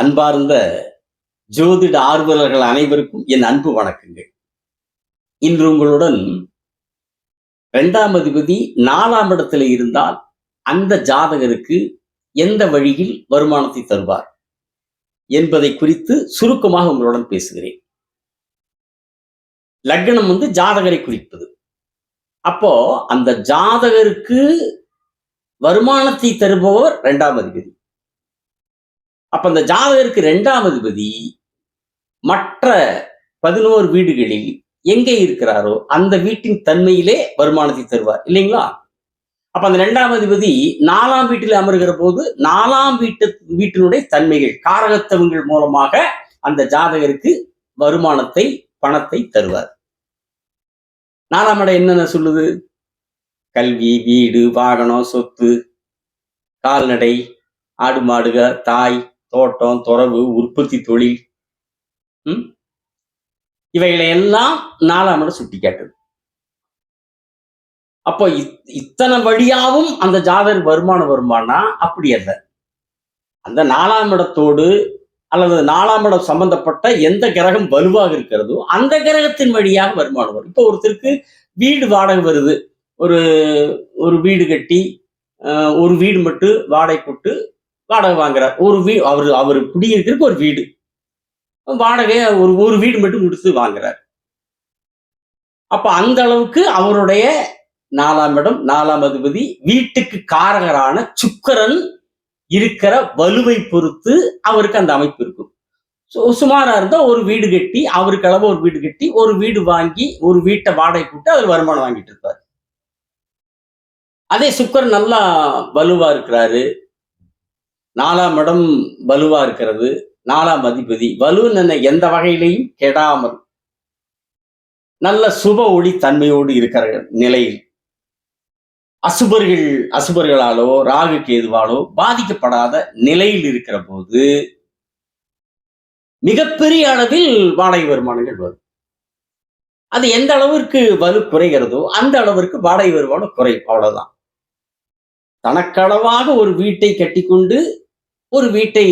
அன்பார்ந்த ஜோதிட ஆர்வலர்கள் அனைவருக்கும் என் அன்பு வணக்கங்கள். இன்று உங்களுடன் இரண்டாம் அதிபதி நாலாம் இடத்துல இருந்தால் அந்த ஜாதகருக்கு எந்த வழியில் வருமானத்தை தருவார் என்பதை குறித்து சுருக்கமாக உங்களுடன் பேசுகிறேன். லக்னம் வந்து ஜாதகரை குறிப்பது. அப்போ அந்த ஜாதகருக்கு வருமானத்தை தருபவர் இரண்டாம் அதிபதி. அப்ப அந்த ஜாதகருக்கு இரண்டாம் அதிபதி மற்ற பதினோரு வீடுகளில் எங்கே இருக்கிறாரோ அந்த வீட்டின் தன்மையிலே வருமானத்தை தருவார் இல்லைங்களா? அப்ப அந்த இரண்டாம் அதிபதி நாலாம் வீட்டில் அமர்கிற போது நாலாம் வீட்டு வீட்டினுடைய தன்மைகள் காரகத்தவங்கள் மூலமாக அந்த ஜாதகருக்கு வருமானத்தை பணத்தை தருவார். நாலாம் இடம் என்னென்ன சொல்லுது? கல்வி வீடு வாகனம் சொத்து கால்நடை ஆடு மாடுக தாய் தோட்டம் துறவு உற்பத்தி தொழில். இவைகளை எல்லாம் நாலாம் இடம் சுட்டி காட்டுது அப்போ இத்- இத்தனை வழியாவும் அந்த ஜாதகர் வருமானம் வருமானா? அப்படி அல்ல. அந்த நாலாம் இடத்தோடு அல்லது நாலாம் இடம் சம்பந்தப்பட்ட எந்த கிரகம் வலுவாக இருக்கிறதோ அந்த கிரகத்தின் வழியாக வருமானம் வரும். இப்போ ஒருத்தருக்கு வீடு வாடகை வருது. ஒரு ஒரு வீடு கட்டி அஹ், ஒரு வீடு மட்டும் வாடகை போட்டு வாடகை வாங்குறார் ஒரு வீ அவர் அவர் குடியிருக்கிறதுக்கு ஒரு வீடு. வாடகை ஒரு ஒரு வீடு மட்டும் முடிச்சு வாங்குறார். அப்ப அந்த அளவுக்கு அவருடைய நாலாம் இடம் நாலாம் அதிபதி வீட்டுக்கு காரகரான சுக்கரன் இருக்கிற வலுவை பொறுத்து அவருக்கு அந்த அமைப்பு இருக்கும். சுமாரா இருந்தா ஒரு வீடு கட்டி அவருக்கு அளவு ஒரு வீடு கட்டி ஒரு வீடு வாங்கி ஒரு வீட்டை வாடகை கூட்டு அவர் வருமானம் வாங்கிட்டு இருப்பார். அதே சுக்கரன் நல்லா வலுவா இருக்கிறாரு. நாலாம் இடம் வலுவா இருக்கிறது. நாலாம் அதிபதி. வலுன்னு எந்த வகையிலையும் கெடாமல் நல்ல சுப ஒளி தன்மையோடு இருக்கிற நிலையில் அசுபர்கள் அசுபர்களாலோ ராகு கேதுவாலோ பாதிக்கப்படாத நிலையில் இருக்கிற போது மிகப்பெரிய அளவில் வாடகை வருமானங்கள் வரும். அது எந்த அளவிற்கு வலு குறைகிறதோ அந்த அளவிற்கு வாடகை வருமானம் குறையும். அவ்வளவுதான். தனக்களவாக ஒரு வீட்டை கட்டிக்கொண்டு ஒரு வீட்டை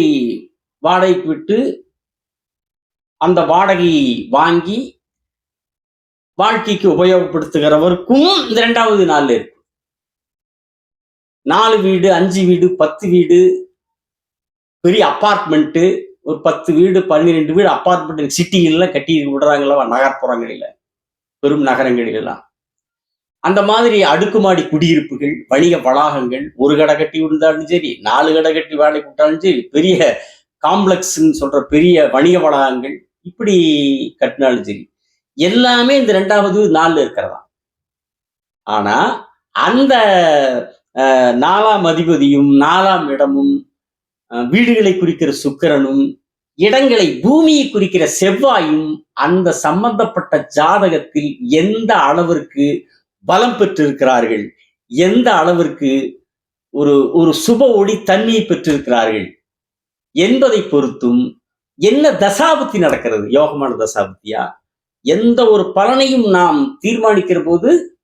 வாடகைக்கு விட்டு அந்த வாடகை வாங்கி வாழ்க்கைக்கு உபயோகப்படுத்துகிறவருக்கும் இந்த இரண்டாவது நாள் இருக்கு. நாலு வீடு அஞ்சு வீடு பத்து வீடு பெரிய அப்பார்ட்மெண்ட்டு ஒரு பத்து வீடு பன்னிரெண்டு வீடு அப்பார்ட்மெண்ட் சிட்டிகள்லாம் கட்டி விடுறாங்களா நகர்ப்புறங்களில் பெரும் நகரங்களிலாம் அந்த மாதிரி அடுக்குமாடி குடியிருப்புகள் வணிக வளாகங்கள் ஒரு கடை கட்டி விழுந்தாலும் சரி நாலு கடை கட்டி வேலை விட்டாலும் சரி பெரிய காம்ப்ளெக்ஸ்ன்னு சொல்ற பெரிய வணிக வளாகங்கள் இப்படி கட்டினாலும் சரி எல்லாமே இந்த ரெண்டாவது நாள்ல இருக்கிறதா? ஆனா அந்த அஹ், நாலாம் அதிபதியும் நாலாம் இடமும் வீடுகளை குறிக்கிற சுக்கரனும் இடங்களை பூமியை குறிக்கிற செவ்வாயும் அந்த சம்பந்தப்பட்ட ஜாதகத்தில் எந்த அளவிற்கு பலம் பெற்றிருக்கிறார்கள். எந்த அளவிற்கு ஒரு ஒரு சுப ஒளி தன்மையை பெற்றிருக்கிறார்கள் என்பதை பொறுத்தும் என்ன தசாபுத்தி நடக்கிறது? யோகமான தசாபுத்தியா? எந்த ஒரு பலனையும் நாம் தீர்மானிக்கிற போது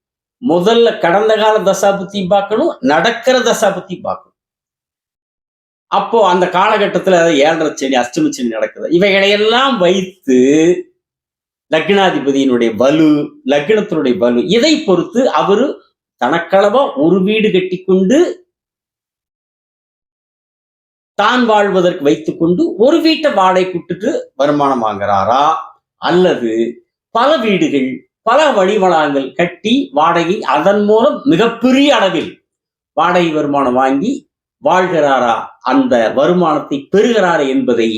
முதல்ல கடந்த கால தசாபுத்தியும் பார்க்கணும் நடக்கிற தசாபுத்தியும் பார்க்கணும். அப்போ அந்த காலகட்டத்தில் ஏழரை சனி அஷ்டம சனி நடக்குது. இவைகளையெல்லாம் வைத்து லக்னாதிபதியினுடைய வலு லக்னத்தினுடைய வலு. இதை பொறுத்து அவரு தனக்களவா ஒரு வீடு கட்டிக்கொண்டு தான் வாழ்வதற்கு வைத்துக்கொண்டு ஒரு வீட்டை வாடகை கூட்டுட்டு வருமானம் வாங்குறாரா? அல்லது பல வீடுகள் பல வழிவளாகங்கள் கட்டி வாடகை அதன் மூலம் மிகப்பெரிய அளவில் வாடகை வருமானம் வாங்கி வாழ்கிறாரா? அந்த வருமானத்தை பெறுகிறாரா என்பதை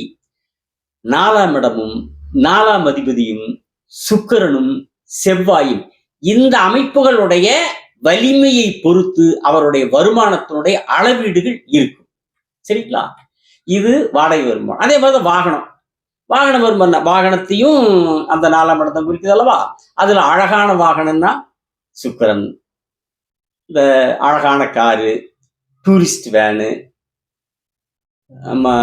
நாலாம் இடமும் நாலாம் அதிபதியும் சுக்கரனும் செவ்வாயும் இந்த அமைப்புகளுடைய வலிமையை பொறுத்து அவருடைய வருமானத்தினுடைய அளவீடுகள் இருக்கும். சரிங்களா? இது வாடகை வருமானம். அதே மாதிரி வாகனம். வாகன வருமானம் வாகனத்தையும் அந்த நாலாம் இடத்தை குறிக்குது அல்லவா? அதுல அழகான வாகனம்னா சுக்கரன். இந்த அழகான காரு டூரிஸ்ட் வேனு நம்ம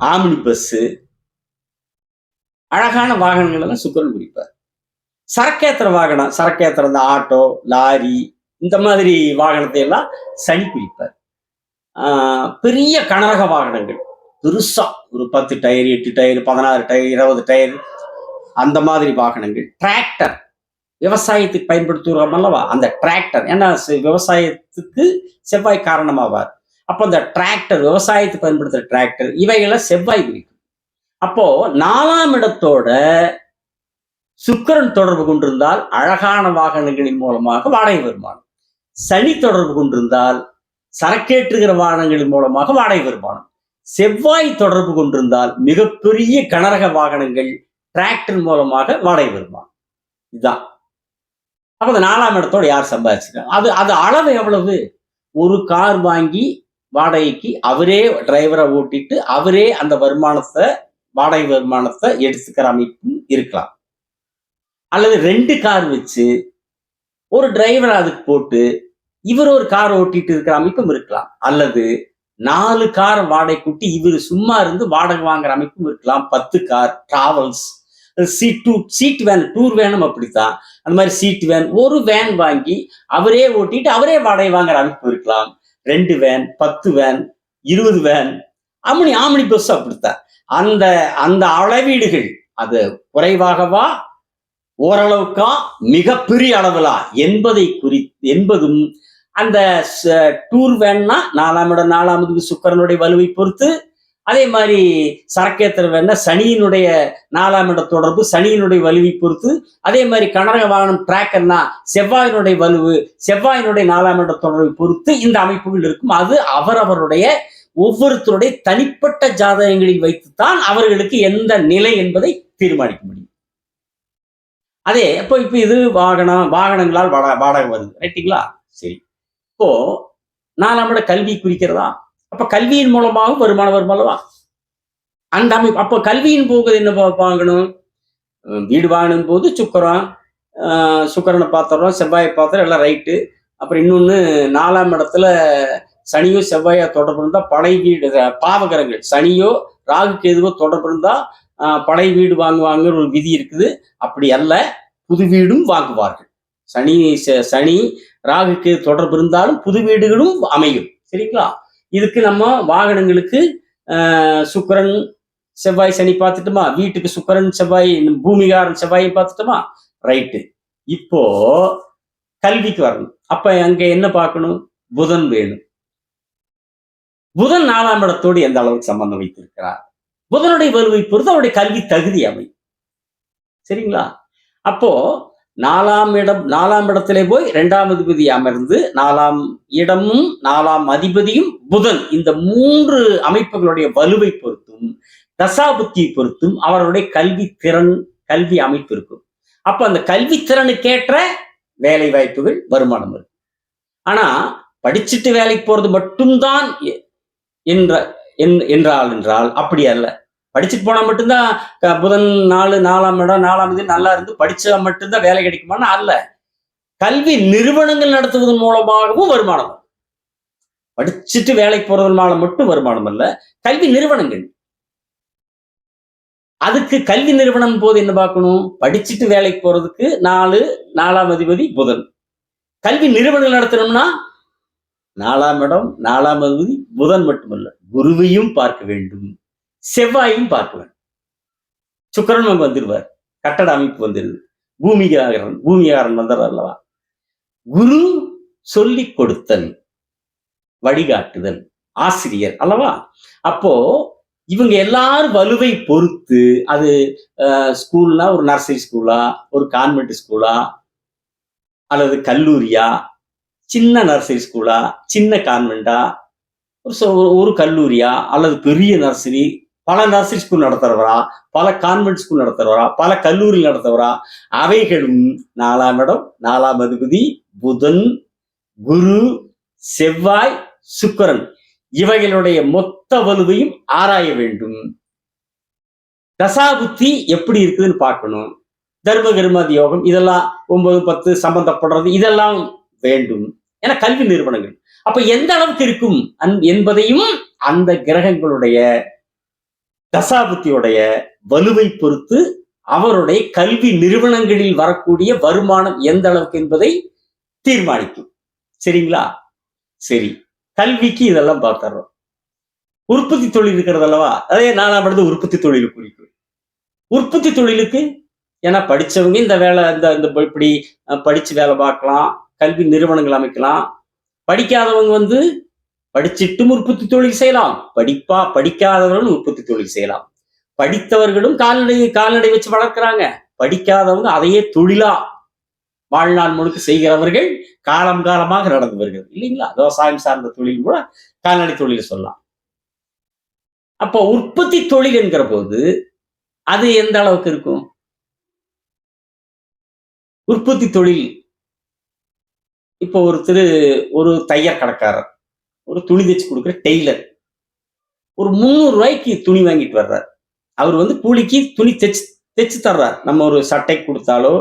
ஆமினி பஸ்ஸு அழகான வாகனங்கள் எல்லாம் சுக்கரன் குறிப்பார் சரக்கேத்திர வாகனம் சரக்கேத்திர இந்த ஆட்டோ லாரி இந்த மாதிரி வாகனத்தை எல்லாம் சனி குறிப்பார் பெரிய கனரக வாகனங்கள். பெருசா ஒரு பத்து டயர் எட்டு டயர் பதினாறு டயர் இருபது டயர் அந்த மாதிரி வாகனங்கள். டிராக்டர். விவசாயத்துக்கு பயன்படுத்துகிறோம் அல்லவா? அந்த டிராக்டர். ஏன்னா செ- விவசாயத்துக்கு செவ்வாய் காரணமாவார். அப்போ அந்த டிராக்டர் விவசாயத்துக்கு பயன்படுத்துகிற டிராக்டர் இவைகளை செவ்வாய் குறிக்கும் அப்போ நாலாம் இடத்தோட சுக்கிரன் தொடர்பு கொண்டிருந்தால் அழகான வாகனங்களின் மூலமாக வாடகை வருமானம் சனி தொடர்பு கொண்டிருந்தால் சரக்கேற்றுகிற வாகனங்களின் மூலமாக வாடகை வருமானம் செவ்வாய் தொடர்பு கொண்டிருந்தால் மிகப்பெரிய கனரக வாகனங்கள் டிராக்டர் மூலமாக வாடகை வருமானம் இதுதான். அப்போ அந்த நாலாம் இடத்தோட யார் சம்பாதிச்சிருக்காங்க? அது அது அளவு எவ்வளவு? ஒரு கார் வாங்கி வாடகைக்கு அவரே டிரைவரை ஓட்டிட்டு அவரே அந்த வருமானத்தை வாடகை வருமானத்தை எடுத்துக்கிற அமைப்பும் இருக்கலாம். அல்லது ரெண்டு கார் வச்சு ஒரு டிரைவர் அதுக்கு போட்டு இவர் ஒரு கார் ஓட்டிட்டு இருக்கிற அமைப்பும் இருக்கலாம். அல்லது நாலு கார் வாடகை கூட்டி இவர் சும்மா இருந்து வாடகை வாங்குற அமைப்பும் இருக்கலாம். பத்து car travels seat to seat van tour வேனும் அப்படித்தான். அந்த மாதிரி சீட் வேன் ஒரு வேன் வாங்கி அவரே ஓட்டிட்டு அவரே வாடகை வாங்குற அமைப்பு இருக்கலாம். ரெண்டு வேன் பத்து வேன் இருபது வேன் ஆமணி ஆமணி பஸ் அப்படித்தான். அந்த அந்த அளவீடுகள் அது குறைவாகவா? ஓரளவுக்கா? மிகப்பெரிய அளவிலா? என்பதை குறி என்பதும் அந்த டூர் வேணா நாலாம் இடம் நாலாமதுக்கு சுக்கரனுடைய வலுவை பொறுத்து அதே மாதிரி சரக்கேத்திர வேணா சனியினுடைய நாலாம் இட தொடர்பு சனியினுடைய வலுவை பொறுத்து அதே மாதிரி கனரக வாகனம் டிராக்கர்னா செவ்வாயினுடைய வலுவு செவ்வாயினுடைய நாலாம் இட தொடர்பை பொறுத்து இந்த அமைப்புகள் இருக்கும். அது அவரவருடைய ஒவ்வொருத்தருடைய தனிப்பட்ட ஜாதகங்களில் வைத்துத்தான் அவர்களுக்கு எந்த நிலை என்பதை தீர்மானிக்க முடியும். அதே இப்போ இப்போ இது வாகனம் வாகனங்களால் வாடகை வாடகை வருது. ரைட்டுங்களா சரி. இப்போ நாலாம் நம்மளோட கல்வி குறிக்கிறதா? அப்ப கல்வியின் மூலமாகவும் வருமானம் வரும் அல்லவா? அந்த அமைப்பு அப்போ கல்வியின் போகுது என்ன வாங்கணும்? வீடு வாங்கணும் போது சுக்கரம் ஆஹ் பாத்திரம் பார்த்துறோம் செவ்வாயை பாத்திரம் எல்லாம் ரைட்டு அப்புறம் இன்னொன்று நாலாம் இடத்துல சனியோ செவ்வாயோ தொடர்பு இருந்தால் பழைய வீடு பாவகரங்கள். சனியோ ராகு கேதுவோ தொடர்பு இருந்தால் பழைய வீடு வாங்குவாங்கிற ஒரு விதி இருக்குது. அப்படி அல்ல புது வீடும் வாங்குவார்கள். சனி ச- சனி ராகுக்கு தொடர்பு இருந்தாலும் புது வீடுகளும் அமையும். சரிங்களா? இதுக்கு நம்ம வாகனங்களுக்கு சுக்கரன் செவ்வாய் சனி பார்த்துட்டுமா? வீட்டுக்கு சுக்கரன் செவ்வாய் பூமிகாரன் செவ்வாயை பார்த்துட்டுமா? ரைட்டு. இப்போ கல்விக்கு வரணும். அப்ப அங்க என்ன பார்க்கணும்? புதன் வேணும். புதன் நாலாம் இடத்தோடு எந்த அளவுக்கு சம்பந்தம் வைத்திருக்கிறார்? புதனுடைய வலுவை பொறுத்து அவருடைய கல்வி தகுதி அமையும். சரிங்களா? அப்போ நாலாம் இடம் நாலாம் இடத்திலே போய் இரண்டாம் அதிபதி அமர்ந்து நாலாம் இடமும் நாலாம் அதிபதியும் புதன் இந்த மூன்று அமைப்புகளுடைய வலுவை பொறுத்தும் தசாபுத்தியை பொறுத்தும் அவருடைய கல்வி திறன் கல்வி அமைப்பு இருக்கும். அப்ப அந்த கல்வி திறனுக்கேற்ற வேலை வாய்ப்புகள் வருமானம் இருக்கும் ஆனா படிச்சுட்டு வேலைக்கு போறது மட்டும்தான் என்ற என்றால் என்றால் அப்படி அல்ல. படிச்சுட்டு போனா மட்டும்தான் புதன் நாலு நாலாம் இடம் நாலாம் இது நல்லா இருந்து படிச்சா மட்டும்தான் வேலை கிடைக்குமானா அல்ல. கல்வி நிறுவனங்கள் நடத்துவதன் மூலமாகவும் வருமானம் படிச்சுட்டு வேலைக்கு போறதுனால மட்டும் வருமானம் அல்ல கல்வி நிறுவனங்கள். அதுக்கு கல்வி நிறுவனம் போது என்ன பார்க்கணும்? படிச்சுட்டு வேலைக்கு போறதுக்கு நாலு நாலாம் அதிபதி புதன். கல்வி நிறுவனங்கள் நடத்தணும்னா நாலாம் இடம் நாலாம் பகுதி புதன் மட்டுமல்ல. குருவையும் பார்க்க வேண்டும். செவ்வாயும் பார்க்க வேண்டும். சுக்கரன் அங்க வந்துடுவார். கட்டட அமைப்பு வந்துடுது. பூமிகாரன் பூமிகாரன் வந்தார் அல்லவா? குரு சொல்லி கொடுத்தல் வழிகாட்டுதல் ஆசிரியர் அல்லவா? அப்போ இவங்க எல்லாரும் வலுவை பொறுத்து அது ஸ்கூல்னா ஒரு நர்சரி ஸ்கூலா ஒரு கான்வென்ட் ஸ்கூலா அல்லது கல்லூரியா சின்ன நர்சரி ஸ்கூலா சின்ன கான்வெண்டா ஒரு ஒரு கல்லூரியா அல்லது பெரிய நர்சரி பல நர்சரி ஸ்கூல் நடத்துறவரா பல கான்வென்ட் ஸ்கூல் நடத்துறவரா பல கல்லூரி நடத்துறவரா அவைகளும் நாலாம் இடம் நாலாம் அதிபதி புதன் குரு செவ்வாய் சுக்கரன். இவைகளுடைய மொத்த வலுவையும் ஆராய வேண்டும். தசாபுத்தி எப்படி இருக்குதுன்னு பார்க்கணும். தர்ம கர்மாதி யோகம் இதெல்லாம் ஒன்பது பத்து சம்பந்தப்படுறது இதெல்லாம் வேண்டும். ஏன்னா கல்வி நிறுவனங்கள். அப்ப எந்த அளவுக்கு இருக்கும் என்பதையும் அந்த கிரகங்களுடைய தசாபுத்தியுடைய வலுவை பொறுத்து அவருடைய கல்வி நிறுவனங்களில் வரக்கூடிய வருமானம் எந்த அளவுக்கு என்பதை தீர்மானிக்கும். சரிங்களா? சரி. கல்விக்கு இதெல்லாம் பார்த்துறோம் உற்பத்தி தொழில் இருக்கிறது அல்லவா? அதே நாலாம் படுத்து உற்பத்தி தொழில் குறிக்கும் உற்பத்தி தொழிலுக்கு ஏன்னா படிச்சவங்க இந்த வேலை இந்த இந்த இப்படி அஹ், படிச்சு வேலை பார்க்கலாம். கல்வி நிறுவனங்கள் அமைக்கலாம். படிக்காதவங்க வந்து படிச்சிட்டும் உற்பத்தி தொழில் செய்யலாம். படிப்பா படிக்காதவர்களும் உற்பத்தி தொழில் செய்யலாம். படித்தவர்களும் கால்நடை கால்நடை வச்சு வளர்க்குறாங்க. படிக்காதவங்க அதையே தொழிலா வாழ்நாள் முழுக்க செய்கிறவர்கள் காலம் காலமாக நடந்து வருகிறது இல்லைங்களா? விவசாயம் சார்ந்த தொழில் கூட கால்நடை தொழில் சொல்லலாம். அப்போ உற்பத்தி தொழில் என்கிற போது அது எந்த அளவுக்கு இருக்கும்? உற்பத்தி தொழில் இப்போ ஒருத்தர் ஒரு தையர் கடைக்காரர் ஒரு துணி தைச்சு கொடுக்குற டெய்லர் ஒரு முந்நூறு ரூபாய்க்கு துணி வாங்கிட்டு வர்றார். அவர் வந்து கூலிக்கு துணி தைச்சு தைச்சு தர்றார். நம்ம ஒரு சட்டை கொடுத்தாலோ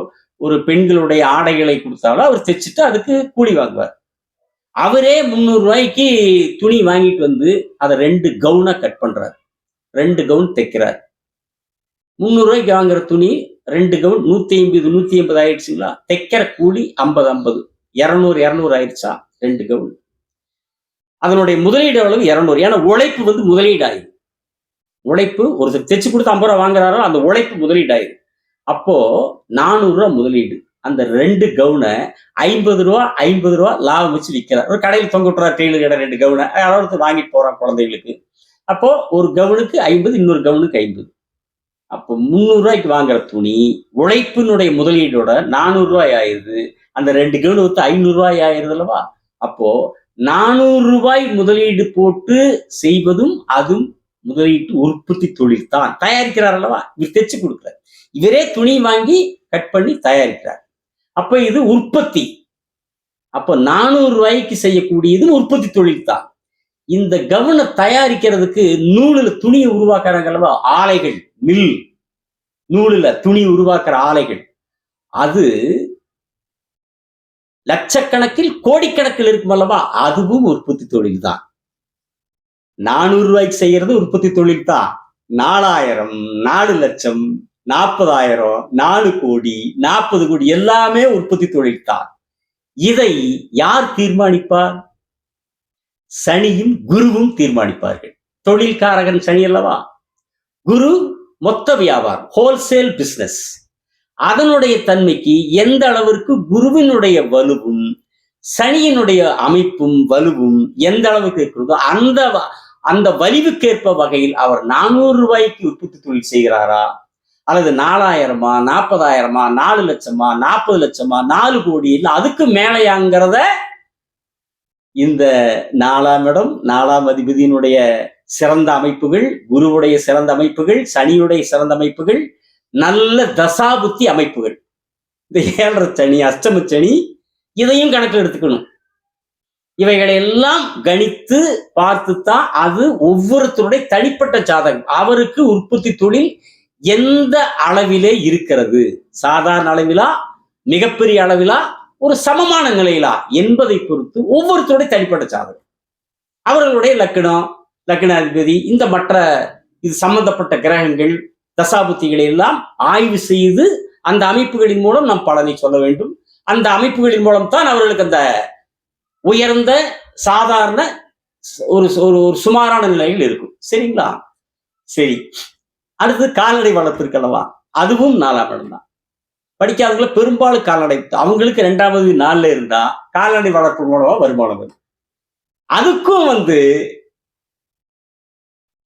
ஒரு பெண்களுடைய ஆடைகளை கொடுத்தாலோ அவர் தைச்சிட்டு அதுக்கு கூலி வாங்குவார். அவரே முந்நூறு ரூபாய்க்கு துணி வாங்கிட்டு வந்து அதை ரெண்டு கவுனா கட் பண்றார். ரெண்டு கவுன் தைக்கிறார். முந்நூறு ரூபாய்க்கு வாங்குற துணி ரெண்டு கவுன் நூற்றி ஐம்பது நூற்றி ஐம்பது ஆயிடுச்சுங்களா? தைக்கிற கூலி ஐம்பது ஐம்பது. இரநூறு இரநூறு ஆயிடுச்சா? ரெண்டு கவுன் அதனுடைய முதலீடு அளவு இரநூறு. ஏன்னா உழைப்பு வந்து முதலீடு ஆயுது உழைப்பு ஒருத்தர் தைச்சு கொடுத்து ஐம்பது ரூபா வாங்குறாரோ அந்த உழைப்பு முதலீடு ஆயுது அப்போ நானூறு ரூபா முதலீடு. அந்த ரெண்டு கவுனை ஐம்பது ரூபா ஐம்பது ரூபா லாபம் வச்சு விற்கிறார் ஒரு கடையில் தொங்க விட்டுறார் டெய்லர் கடை ரெண்டு கவுனை ஒருத்தர் வாங்கிட்டு போறான் குழந்தைகளுக்கு. அப்போ ஒரு கவுனுக்கு ஐம்பது இன்னொரு கவுனுக்கு ஐம்பது. அப்போ முந்நூறுரூவாய்க்கு வாங்குற துணி உழைப்பினுடைய முதலீடோட நானூறுரூவாய் ஆயிடுது. ஆயிருது அந்த ரெண்டு கவுன் வித்து ஐநூறு ரூபாய் ஆயிருது அல்லவா? அப்போ நானூறு ரூபாய் முதலீடு போட்டு செய்வதும் அதுவும் முதலீட்டு உற்பத்தி தொழில் தான். தயாரிக்கிறார் அல்லவா? இவர் தைச்சு கொடுக்குறார். இவரே துணி வாங்கி கட் பண்ணி தயாரிக்கிறார். அப்ப இது உற்பத்தி. அப்போ நானூறு ரூபாய்க்கு செய்யக்கூடியது உற்பத்தி தொழில் தான். இந்த கவனை தயாரிக்கிறதுக்கு நூலுல துணியை உருவாக்குறாங்க அல்லவா? ஆலைகள் மில். நூலுல துணி உருவாக்குற ஆலைகள். அது லட்சக்கணக்கில் கோடிக்கணக்கில் இருக்கும் அல்லவா? அதுவும் உற்பத்தி தொழில் தான். நானூறு ரூபாய்க்கு செய்யறது உற்பத்தி தொழில் தான். நாலாயிரம் நாலு லட்சம் நாற்பதாயிரம் நாலு கோடி நாற்பது கோடி எல்லாமே உற்பத்தி தொழில் தான். இதை யார் தீர்மானிப்பார்? சனியும் குருவும் தீர்மானிப்பார்கள். தொழில்காரகன் சனி அல்லவா? குரு மொத்த வியாபாரம் ஹோல்சேல் பிசினஸ் அதனுடைய தன்மைக்கு எந்த அளவிற்கு குருவினுடைய வலுவும் சனியினுடைய அமைப்பும் வலுவும் எந்த அளவுக்கு இருக்கிறதோ அந்த வ- அந்த வலிவுக்கேற்ப வகையில் அவர் நானூறு ரூபாய்க்கு உற்பத்தி தொழில் செய்கிறாரா? அல்லது நாலாயிரமா நாற்பதாயிரமா நாலு லட்சமா நாற்பது லட்சமா நாலு கோடி இல்லை அதுக்கு மேலையாங்கிறத இந்த நாலாம் இடம் நாலாம் அதிபதியினுடைய சிறந்த அமைப்புகள் குருவுடைய சிறந்த அமைப்புகள் சனியுடைய சிறந்த அமைப்புகள் நல்ல தசாபுத்தி அமைப்புகள். இந்த ஏழரை சனி அஷ்டம சனி இதையும் கணக்கில் எடுத்துக்கணும். இவைகளை எல்லாம் கணித்து பார்த்துத்தான் அது ஒவ்வொருத்தருடைய தனிப்பட்ட ஜாதகம். அவருக்கு உற்பத்தி தொழில் எந்த அளவிலே இருக்கிறது? சாதாரண அளவிலா? மிகப்பெரிய அளவிலா? ஒரு சமமான நிலையிலா? என்பதை பொறுத்து ஒவ்வொருத்தருடைய தனிப்பட்ட ஜாதகம். அவர்களுடைய லக்கணம் லக்னாதிபதி இந்த மற்ற இது சம்பந்தப்பட்ட கிரகங்கள் தசாபுத்திகளை எல்லாம் ஆய்வு செய்து அந்த அமைப்புகளின் மூலம் நாம் பலனை சொல்ல வேண்டும். அந்த அமைப்புகளின் மூலம் தான் அவர்களுக்கு அந்த உயர்ந்த சாதாரண ஒரு ஒரு ஒரு சுமாரான நிலையில் இருக்கும். சரிங்களா? சரி. அடுத்து கால்நடை வளர்ப்பு அல்லவா? அதுவும் நாலாம் இடம் தான் படிக்காதவங்கள பெரும்பாலும் கால்நடை அவங்களுக்கு ரெண்டாவது நாள்ல இருந்தா கால்நடை வளர்ப்பு மூலமா வருமானம் வரும். அதுக்கும் வந்து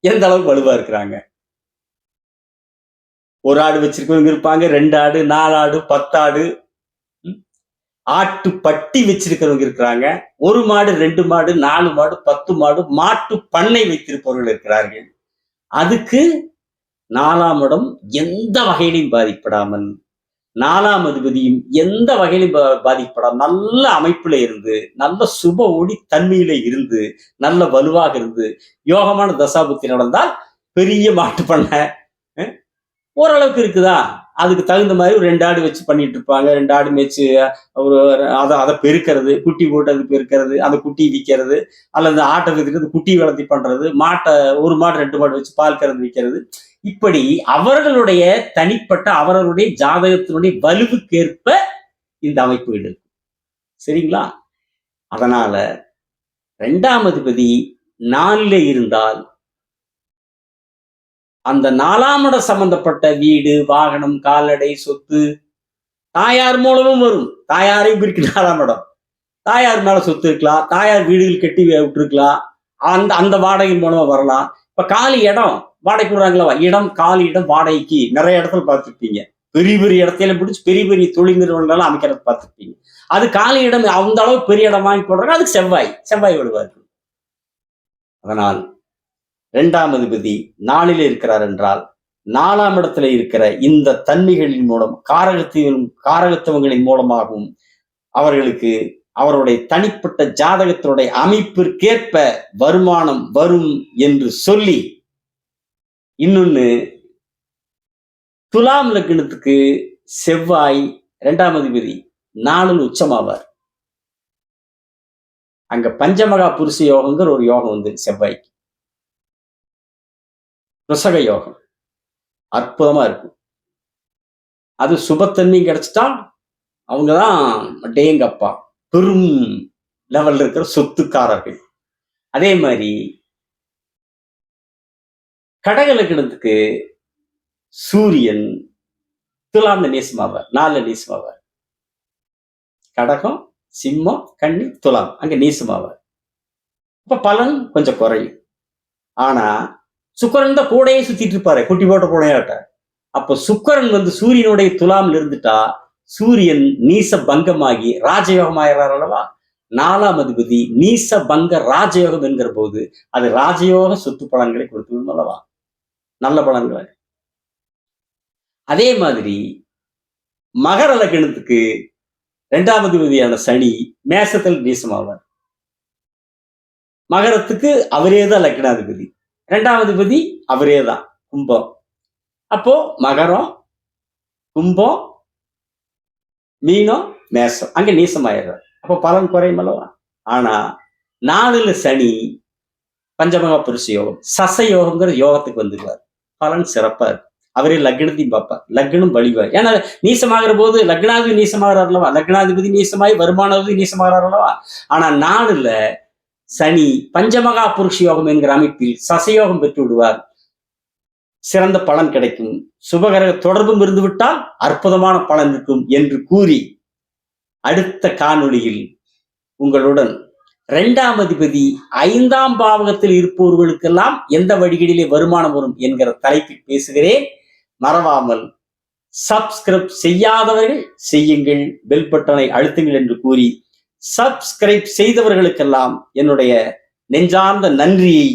எந்த அளவுக்கு வலுவா இருக்கிறாங்க? ஒரு ஆடு வச்சிருக்கவங்க இருப்பாங்க ரெண்டு ஆடு நாலு ஆடு பத்து ஆடு. ஆட்டு பட்டி வச்சிருக்கிறவங்க இருக்கிறாங்க. ஒரு மாடு ரெண்டு மாடு நாலு மாடு பத்து மாடு மாட்டு பண்ணை வைத்திருப்பவர்கள் இருக்கிறார்கள். அதுக்கு நாலாம் இடம் எந்த வகையிலையும் பாதிப்படாமல் நாலாம் அதிபதியும் எந்த வகையிலும் பா- நல்ல அமைப்புல இருந்து நல்ல சுப ஒளி தன்மையில இருந்து நல்ல வலுவாக இருந்து யோகமான தசாபுத்தி நடந்தால் பெரிய மாட்டு பண்ணை ஓரளவுக்கு இருக்குதா? அதுக்கு தகுந்த மாதிரி ஒரு ரெண்டு ஆடு வச்சு பண்ணிட்டு இருப்பாங்க. ரெண்டு ஆடு மேய்ச்சி ஒரு அதை அதை பெருக்கிறது குட்டி போட்டு அது பெருக்கிறது அந்த குட்டி விற்கிறது அல்லது ஆட்டை விற்கிறது குட்டி வளர்த்தி பண்றது மாட்டை ஒரு மாடு ரெண்டு மாடு வச்சு பால் கறந்து விற்கிறது இப்படி அவர்களுடைய தனிப்பட்ட அவர்களுடைய ஜாதகத்தினுடைய வலுவுக்கேற்ப இந்த அமைப்பு இருக்கும் சரிங்களா? அதனால ரெண்டாம் அதிபதி நாலில் இருந்தால் அந்த நாலாம் இடம் சம்பந்தப்பட்ட வீடு வாகனம் கால்நடை சொத்து தாயார் மூலமும் வரும். தாயாரையும் பிரிக்கு நாலாம் இடம். தாயார் மேல சொத்து இருக்கலாம். தாயார் வீடுகள் கட்டி விட்டுருக்கலாம். அந்த அந்த வாடகை மூலமா வரலாம். இப்ப காலி இடம் வாடகை விடுறாங்களா இடம் காலி இடம் வாடகைக்கு. நிறைய இடத்துல பார்த்துருப்பீங்க. பெரிய பெரிய இடத்துல பிடிச்சி பெரிய பெரிய தொழில் நிறுவனங்கள்லாம் அமைக்கிறத பார்த்துருப்பீங்க. அது காலி இடம் அந்த அளவு பெரிய இடம் வாங்கி போடுறாங்க. அதுக்கு செவ்வாய் செவ்வாய் விடுவார் அதனால் இரண்டாம் அதிபதி நாளில் இருக்கிறார் என்றால் நாலாம் இடத்துல இருக்கிற இந்த தன்மைகளின் மூலம் காரகத்தின் காரகத்துவங்களின் மூலமாகவும் அவர்களுக்கு அவருடைய தனிப்பட்ட ஜாதகத்தினுடைய அமைப்பிற்கேற்ப வருமானம் வரும் என்று சொல்லி இன்னொன்னு துலாம் லக்னத்துக்கு செவ்வாய் இரண்டாம் அதிபதி நாளில் உச்சமாவார். அங்க பஞ்சமகா புருஷ யோகங்கிற ஒரு யோகம் வந்து செவ்வாய்க்கு. ருசக யோகம் அற்புதமா இருக்கும். அது சுபத்தன்மையும் கிடைச்சிட்டா அவங்கதான் டேங்கப்பா. பெரும் லெவல்ல இருக்கிற சொத்துக்காரர்கள். அதே மாதிரி கடகலக்கணத்துக்கு சூரியன் துலாந்த நேசமாவார் நாலு நேசமாவார். கடகம் சிம்மம் கண்ணி துலாம் அங்க நீசமாவார். அப்ப பலன் கொஞ்சம் குறையும். ஆனா சுக்கரன் தான் கூடையே சுத்திட்டு இருப்பாரு குட்டி போட்ட கூடையாட்ட அப்ப சுக்கரன் வந்து சூரியனுடைய துலாமில் இருந்துட்டா சூரியன் நீச பங்கமாகி ராஜயோகம் ஆயிடுறார் அல்லவா? நாலாம் அதிபதி நீச பங்க ராஜயோகம் என்கிற போது அது ராஜயோக சொத்து பலன்களை கொடுத்து அல்லவா? நல்ல பலன்களை. அதே மாதிரி மகர லக்னத்துக்கு இரண்டாம் அதிபதியான சனி மேசத்தில் நீசமாவார். மகரத்துக்கு அவரே தான் லக்னாதிபதி. ரெண்டாவது பதி அவரே தான் கும்பம். அப்போ மகரம் கும்பம் மீனம் மேசம். அங்க நீசமாயிடுறார். அப்போ பலன் குறையும் அல்லவா? ஆனா நாலுல சனி பஞ்சமகா புருஷ யோகம் சச யோகங்கிற யோகத்துக்கு வந்துருவார் பலன் சிறப்பா இருக்கு. அவரே லக்னத்தையும் பார்ப்பார். லக்னம் வழிவார் ஏன்னா நீசமாகிற போது லக்னாதிபதி நீசமாகிறார் அல்லவா? லக்னாதிபதி நீசமாயி வருமானாதிபதி நீசமாகிறார் அல்லவா? ஆனா நாடுல சனி பஞ்சமகா புருஷ யோகம் என்கிற அமைப்பில் சசயோகம் பெற்று விடுவார் சிறந்த பலன் கிடைக்கும். சுபகரக தொடர்பும் இருந்து விட்டால் அற்புதமான பலன் இருக்கும் என்று கூறி அடுத்த காணொளியில் உங்களுடன் இரண்டாம் அதிபதி ஐந்தாம் பாவகத்தில் இருப்பவர்களுக்கெல்லாம் எந்த வழிகளிலே வருமானம் வரும் என்கிற தலைப்பில் பேசுகிறேன். மறவாமல் சப்ஸ்கிரைப் செய்யாதவர்கள் செய்யுங்கள். பெல் பட்டனை அழுத்துங்கள் என்று கூறி சப்ஸ்கிரைப் செய்தவர்களுக்கெல்லாம் என்னுடைய நெஞ்சார்ந்த நன்றியை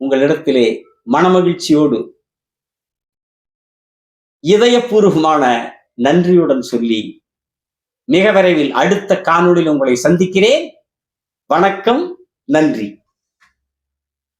உங்களிடத்திலே மனமகிழ்ச்சியோடு இதயபூர்வமான நன்றியுடன் சொல்லி மிக விரைவில் அடுத்த காணொளியில் உங்களை சந்திக்கிறேன். வணக்கம் நன்றி.